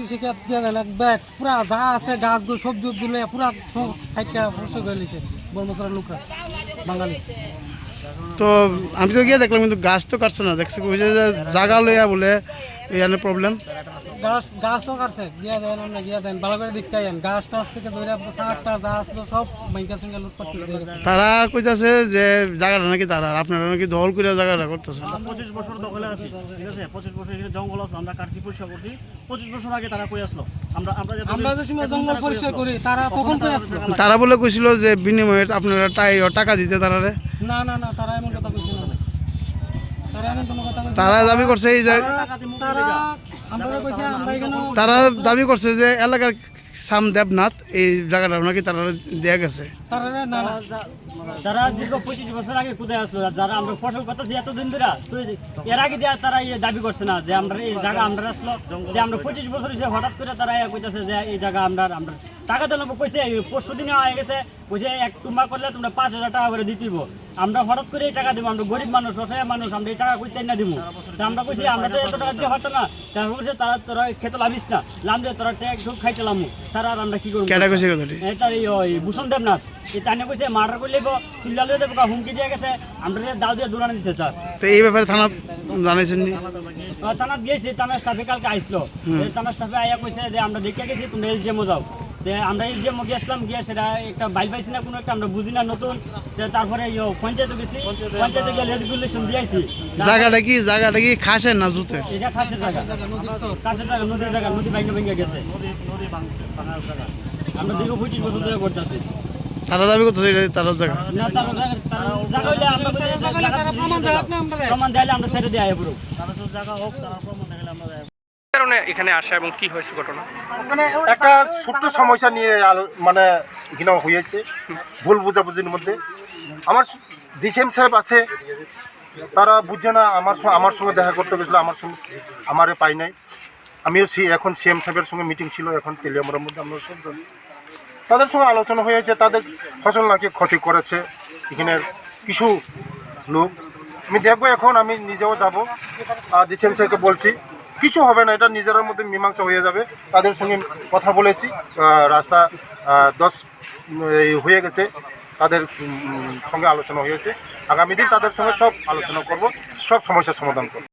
কৃষি কি ব্যাগ পুরা যা আছে গাছগুলো সবজি দিলে পুরা খাইটা বসে করে লোকরা, বাঙালি। তো আমি তো গিয়ে দেখলাম, কিন্তু গাছ তো কাটছে না, দেখছি জায়গা লইয়া বলে এখানে প্রবলেম গাছ গাছও কাটছে গিয়া দেন আমরা গিয়া দেন ভালো করে দেখতে আইন গাছ টাছ থেকে ধরে সারটা যা আসলো সব ব্যাংকের সঙ্গে লুটপাট করে তারা কইতাছে যে জায়গাটা নাকি তারা আপনারা নাকি দখল করে জায়গাটা করতেছে পঁচিশ বছর দখলে আছি ঠিক আছে? পঁচিশ বছর এখানে জঙ্গল আছে আমরা কাটছি পরিষ্কার করছি। পঁচিশ বছর আগে তারা কই আসলো? আমরা আমরা যতদিন- আমরা যে সময় জঙ্গল তারা পরিষ্কার করি তারা তখন কই আসলো? তারা বলে কইছিল যে বিনিময়ে আপনারা টাই- টাকা দিতে তারারে না না না তারা এমন কথা কইছে না। তারা এমন কোনো কথা কইছে তারা দাবি করছে এই যে তারা দাবি করছে যে এলাকার সাম দেবনাথ, এই জায়গাটা নাকি তারা দেয়া গেছে। পঁচিশ বছর আগে কোথায় আসলো যারা আমরা ফসল করতেছি এতদিন ধরে, তো দেয়া তারা দাবি করছে না যে আমরা আসলো পঁচিশ বছর হঠাৎ করে তারা এই টাকা তো কইছে পরশু দিনে গেছে, কইছে, এক টুম্বা করলে তোমরা পাঁচ হাজার টাকা করে দিতেইব আমরা হঠাৎ করে টাকা দিব, আমরা গরিব মানুষ, অসহায় মানুষ, আমরা এই টাকা কইতে না দিব আমরা কইছি, আমরা তো এত টাকা দিতে পারতাম না। তারপর তারা তোরা খেতে লাভিস না। লামলে তোরা ট্যাক্স খাইতে লামু। আর আমরা কি করব? কেডা কইছে কথাটি? এটার এই ওই ভূষণ দেবনাথ। এই তানে কইছে মার্ডার তুল্লা লয়ে দেবো হুমকি দিয়ে গেছে আমরা দাও দিয়ে দৌড়ানো দিচ্ছে স্যার। তো এই ব্যাপারে থানা জানাইছেন নি স্টাফে কালকে আইসলো। স্টাফে আইয়া কইছে যে আমরা দেখে গেছি তোমরা এস জেমো যাও আমরা এস জেমো গিয়েছিলাম গিয়ে সেটা একটা বাইল পাইছি না কোনো একটা আমরা বুঝি না নতুন। তারপরে পঞ্চায়েত পঞ্চায়েতে গেছি পঞ্চায়েতে গিয়ে রেগুলেশন দিয়েছি জায়গাটা কি জায়গাটা কি খাসের না জুতের? এটা খাসের জায়গা। খাসের জায়গা নদীর জায়গা নদী ভেঙে ভেঙে গেছে। নদী নদী ভাঙছে ভাঙার জায়গা আমরা দীর্ঘ পঁচিশ বছর ধরে করতেছি। তারা দাবি করতেছে এটা তারা জায়গা। না তারা জায়গা আমরা প্রমাণ দেখাক না আমরা প্রমাণ ছেড়ে দিয়ে আয় পুরো তারা তো জায়গা হোক তারা প্রমাণ দেখালে আমরা। কারণে এখানে আসা এবং কি হয়েছে ঘটনা? একটা ছোট্ট সমস্যা নিয়ে আলো- মানে এখানে হয়েছে, ভুল বোঝাবুঝির মধ্যে। আমার ডিসিএম সাহেব আছে, তারা বুঝে না, আমার আমার সঙ্গে দেখা করতে গেছিল, আমার সঙ্গে আমারে পাই নাই। আমিও সি এখন সিএম সাহেবের সঙ্গে মিটিং ছিল, এখন তেলিয়ামরার মধ্যে আমরা সব জানি। তাদের সঙ্গে আলোচনা হয়েছে, তাদের ফসল নাকি ক্ষতি করেছে, এখানের কিছু লোক। আমি দেখব এখন, আমি নিজেও যাব। আর ডিসিএম সাহেবকে বলছি কিছু হবে না, এটা নিজেদের মধ্যে মীমাংসা হয়ে যাবে। তাদের সঙ্গে কথা বলেছি রাস্তা দশ হয়ে গেছে, তাদের সঙ্গে আলোচনা হয়েছে। আগামী দিন তাদের সঙ্গে সব আলোচনা করব, সব সমস্যার সমাধান করব।